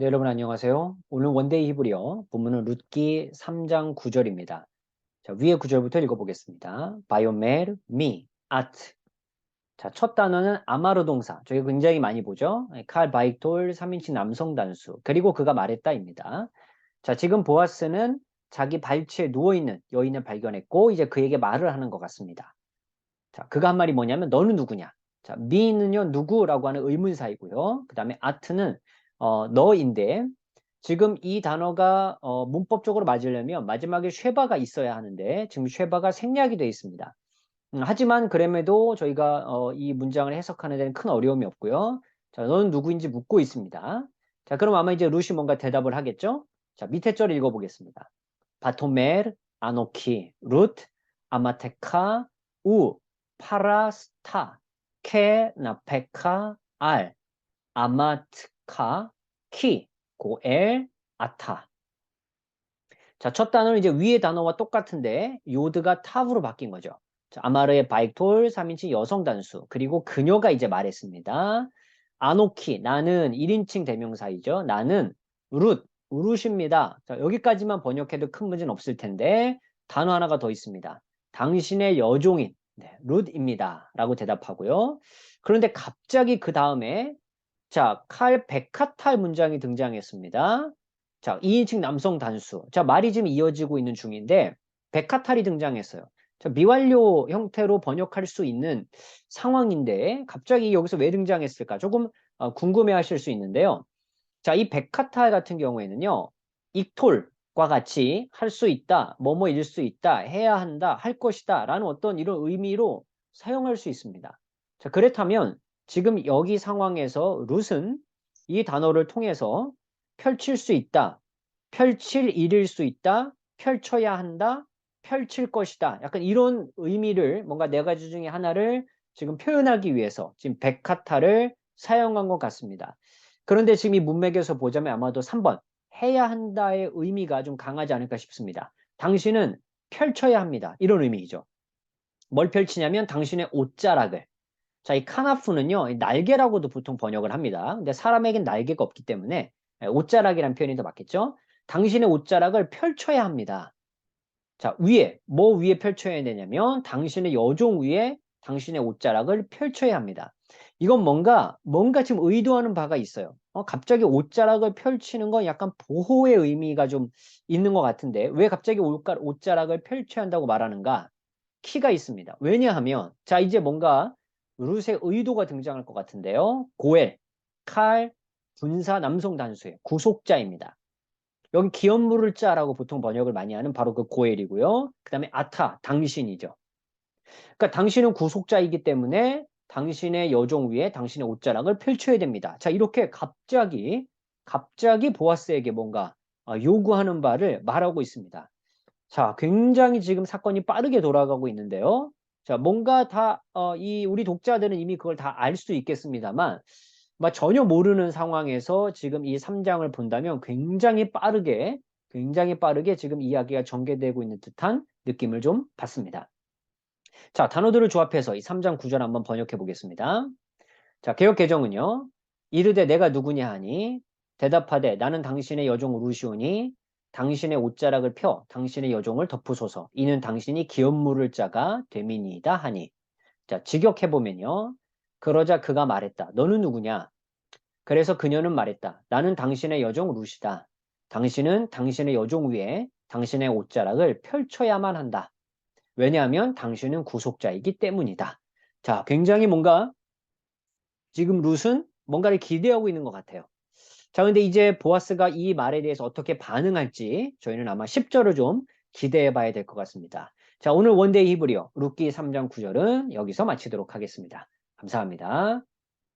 네, 여러분 안녕하세요. 오늘 원데이 히브리어 본문은 룻기 3장 9절입니다. 자, 위에 구절부터 읽어보겠습니다. 바이오멜, 미, 아트. 자, 첫 단어는 아마르 동사. 저희 굉장히 많이 보죠. 칼 바이톨 3인칭 남성 단수. 그리고 그가 말했다입니다. 자, 지금 보아스는 자기 발치에 누워있는 여인을 발견했고 이제 그에게 말을 하는 것 같습니다. 자, 그가 한 말이 뭐냐면 너는 누구냐? 자, 미는요 누구라고 하는 의문사이고요. 그 다음에 아트는 어, 너인데 지금 이 단어가 어, 문법적으로 맞으려면 마지막에 쉐바가 있어야 하는데 지금 쉐바가 생략이 되어 있습니다. 음, 하지만 그럼에도 저희가 어, 이 문장을 해석하는 데는 큰 어려움이 없고요. 자, 너는 누구인지 묻고 있습니다. 자, 그럼 아마 이제 루시 뭔가 대답을 하겠죠? 자, 밑에 절 읽어보겠습니다. 바토멜, 아노키, 룻, 아마테카, 우, 파라스타, 케, 나페카, 알, 아마트 카, 키, 고엘, 아타. 자, 첫 단어는 이제 위의 단어와 똑같은데 요드가 탑으로 바뀐 거죠. 자, 아마르의 바이톨 3인칭 여성 단수 그리고 그녀가 이제 말했습니다. 아노키 나는 1인칭 대명사이죠. 나는 룻 우룻입니다. 자, 여기까지만 번역해도 큰 문제는 없을 텐데 단어 하나가 더 있습니다. 당신의 여종인 네, 룻입니다. 라고 대답하고요. 그런데 갑자기 그 다음에 자, 칼 백카탈 문장이 등장했습니다. 자, 2인칭 남성 단수. 자, 말이 지금 이어지고 있는 중인데 백카탈이 등장했어요. 자, 미완료 형태로 번역할 수 있는 상황인데 갑자기 여기서 왜 등장했을까? 조금 어, 궁금해 하실 수 있는데요. 자, 이 백카탈 같은 경우에는요. 익톨과 같이 할 수 있다, 뭐뭐 일 수 있다, 해야 한다, 할 것이다 라는 어떤 이런 의미로 사용할 수 있습니다. 자, 그렇다면 지금 여기 상황에서 룻은 이 단어를 통해서 펼칠 수 있다, 펼칠 일일 수 있다, 펼쳐야 한다, 펼칠 것이다. 약간 이런 의미를 뭔가 네 가지 중에 하나를 지금 표현하기 위해서 지금 백카타를 사용한 것 같습니다. 그런데 지금 이 문맥에서 보자면 아마도 3번 해야 한다의 의미가 좀 강하지 않을까 싶습니다. 당신은 펼쳐야 합니다. 이런 의미이죠. 뭘 펼치냐면 당신의 옷자락을 자, 이 카나프는요, 날개라고도 보통 번역을 합니다. 근데 사람에겐 날개가 없기 때문에 예, 옷자락이란 표현이 더 맞겠죠? 당신의 옷자락을 펼쳐야 합니다. 자, 위에, 뭐 위에 펼쳐야 되냐면 당신의 여종 위에 당신의 옷자락을 펼쳐야 합니다. 이건 뭔가, 뭔가 지금 의도하는 바가 있어요. 어, 갑자기 옷자락을 펼치는 건 약간 보호의 의미가 좀 있는 것 같은데 왜 갑자기 옷자락을 펼쳐야 한다고 말하는가? 키가 있습니다. 왜냐하면, 자, 이제 뭔가 룻의 의도가 등장할 것 같은데요. 고엘, 칼, 군사 남성 단수의 구속자입니다. 여기 기업물을 자라고 보통 번역을 많이 하는 바로 그 고엘이고요. 그 다음에 아타, 당신이죠. 그러니까 당신은 구속자이기 때문에 당신의 여종 위에 당신의 옷자락을 펼쳐야 됩니다. 자, 이렇게 갑자기, 갑자기 보아스에게 뭔가 어, 요구하는 바를 말하고 있습니다. 자, 굉장히 지금 사건이 빠르게 돌아가고 있는데요. 자, 뭔가 다, 어, 이, 우리 독자들은 이미 그걸 다 알 수 있겠습니다만, 막 전혀 모르는 상황에서 지금 이 3장을 본다면 굉장히 빠르게, 굉장히 빠르게 지금 이야기가 전개되고 있는 듯한 느낌을 좀 받습니다. 자, 단어들을 조합해서 이 3장 9절 한번 번역해 보겠습니다. 자, 개혁 개정은요. 이르되 내가 누구냐 하니 대답하되 나는 당신의 여종 루시오니 당신의 옷자락을 펴 당신의 여종을 덮으소서. 이는 당신이 기업물을 자가 되민이다 하니. 자, 직역해 보면요. 그러자 그가 말했다. 너는 누구냐? 그래서 그녀는 말했다. 나는 당신의 여종 루시다. 당신은 당신의 여종 위에 당신의 옷자락을 펼쳐야만 한다. 왜냐하면 당신은 구속자이기 때문이다. 자, 굉장히 뭔가 지금 룻은 뭔가를 기대하고 있는 것 같아요. 자, 근데 이제 보아스가 이 말에 대해서 어떻게 반응할지 저희는 아마 10절을 좀 기대해 봐야 될 것 같습니다. 자, 오늘 원데이 히브리어 룻기 3장 9절은 여기서 마치도록 하겠습니다. 감사합니다.